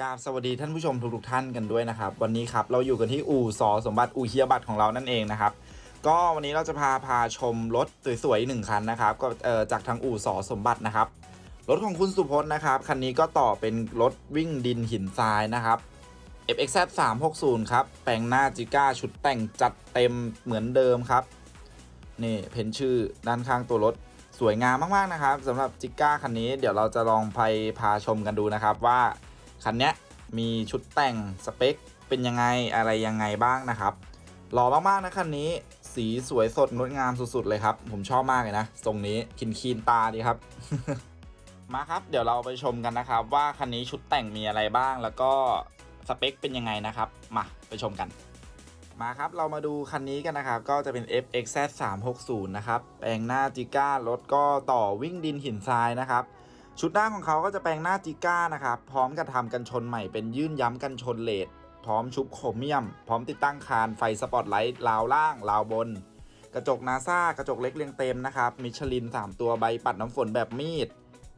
กราบสวัสดีท่านผู้ชมทุกๆท่านกันด้วยนะครับ วันนี้ครับเราอยู่กันที่อู่สอสมบัติอู่เฮียบัตรของเรานั่นเองนะครับ ก็วันนี้เราจะพาพาชมรถสวยๆหนึ่งคันนะครับก็เอ่อจากทางอู่สอสมบัตินะครับรถของคุณสุพจน์นะครับคันนี้ก็ต่อเป็นรถวิ่งดินหินทรายนะครับ FXZ 360ครับแปลงหน้าจิก้าชุดแต่งจัดเต็มเหมือนเดิมครับนี่เพ้นชื่อด้านข้างตัวรถสวยงามมากๆนะครับสำหรับจิก้าคันนี้เดี๋ยวเราจะลองไปพาชมกันดูนะครับว่า คันนี้มีชุดแต่งสเปค เป็นยังไงอะไรยังไงบ้างนะครับหล่อมากๆนะคันนี้สีสวยสดงดงามสุดๆเลยครับ ผมชอบมากเลยนะทรงนี้คินคีนตาดีครับ มาครับ เดี๋ยวเราไปชมกันนะครับ ว่าคันนี้ชุดแต่งมีอะไรบ้าง แล้วก็สเปคเป็นยังไงนะครับ มาไปชมกัน มาครับเรามาดูคันนี้กันนะครับ ก็จะเป็น FXZ 360 นะครับ แปลงหน้าจิก้ารถก็ต่อวิ่งดินหินทรายนะครับ ชุดหน้าของเขาก็จะแปลงหน้าจิก้านะครับ พร้อมกับทำกันชนใหม่เป็นยื่นย้ำกันชนเลดพร้อมชุบโครเมียม พร้อมติดตั้งคานไฟสปอตไลท์ราวล่างราวบน กระจกนาซากระจกเล็กเรียงเต็มนะครับ มิชลิน 3 ตัวใบปัดน้ำฝนแบบมีด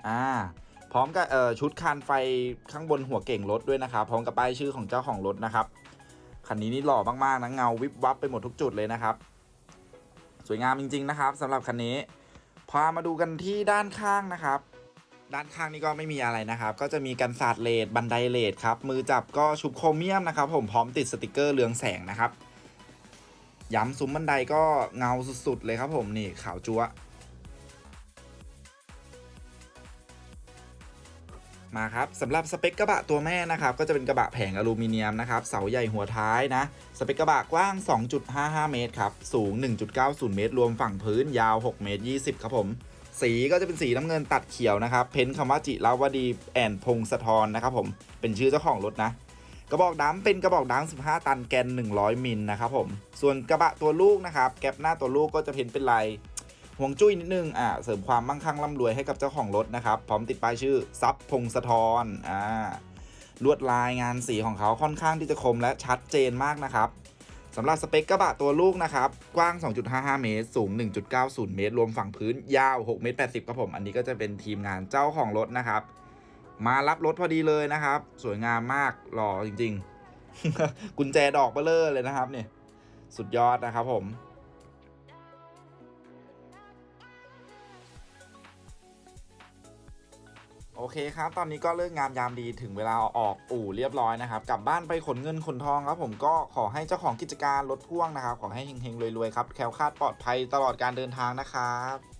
อ่าพร้อมกับเอ่อชุดคานไฟข้างบนหัวเก่งรถด้วยนะครับ พร้อมกับป้ายชื่อของเจ้าของรถนะครับคันนี้นี่หล่อมากๆนะเงาวิบวับไปหมดทุกจุดเลยนะครับ สวยงามจริง ๆ นะครับสำหรับคันนี้พามาดูกันที่ด้านข้างนะครับ ด้านข้างนี่ก็ไม่มีอะไรนะครับ ก็จะมีกันศาสตร์เลดบันไดเลดครับ มือจับก็ชุบโครเมียมนะครับ ผมพร้อมติดสติกเกอร์เรืองแสงนะครับ ย้ำซุ้มบันไดก็เงาสุดๆเลยครับผมนี่ขาวจั๊วมาครับสำหรับสเปคกระบะตัวแม่นะครับ ก็จะเป็นกระบะแผงอลูมิเนียมนะครับ เสาใหญ่หัวท้ายนะ สเปคกระบะกว้าง 2.55 เมตรครับ สูง 1.90 เมตร รวมฝั่งพื้นยาว 6 เมตร 20 ครับผม สีก็จะเป็นสีน้ำเงินตัดเขียวนะครับ เพ้นท์คำว่าจิราวดีแอนพงศธรนะครับผม เป็นชื่อเจ้าของรถนะ กระบอกดำเป็นกระบอกดำ15 ตันแกน 100 มิลนะครับผม ส่วนกระบะตัวลูกนะครับแก๊ปหน้าตัวลูกก็จะเพ้นเป็นลายห่วงจุ้ยนิดนึง อ่า เสริมความมั่งคั่งร่ำรวยให้กับเจ้าของรถนะครับ พร้อมติดป้ายชื่อซับพงศธรอ่า ลวดลายงานสีของเขาค่อนข้างที่จะคมและชัดเจนมากนะครับ สำหรับสเปคกระบะตัวลูกนะครับ กว้าง 2.55 เมตร สูง 1.90 เมตร รวมฝั่งพื้นยาว 6 เมตร 80 ครับผม อันนี้ก็จะเป็นทีมงานเจ้าของรถนะครับ มารับรถพอดีเลยนะครับ สวยงามมาก หล่อจริง ๆ กุญแจดอกเบลเลอร์เลยนะครับเนี่ย สุดยอดนะครับผม โอเคครับ ตอนนี้ก็เลิกงามยามดีถึงเวลาออกอู่เรียบร้อยนะครับ กลับบ้านไปขนเงินขนทองครับผมก็ขอให้เจ้าของกิจการรถพ่วงนะครับ ขอให้เฮงๆรวยๆครับ แคล้วคลาดปลอดภัยตลอดการเดินทางนะครับ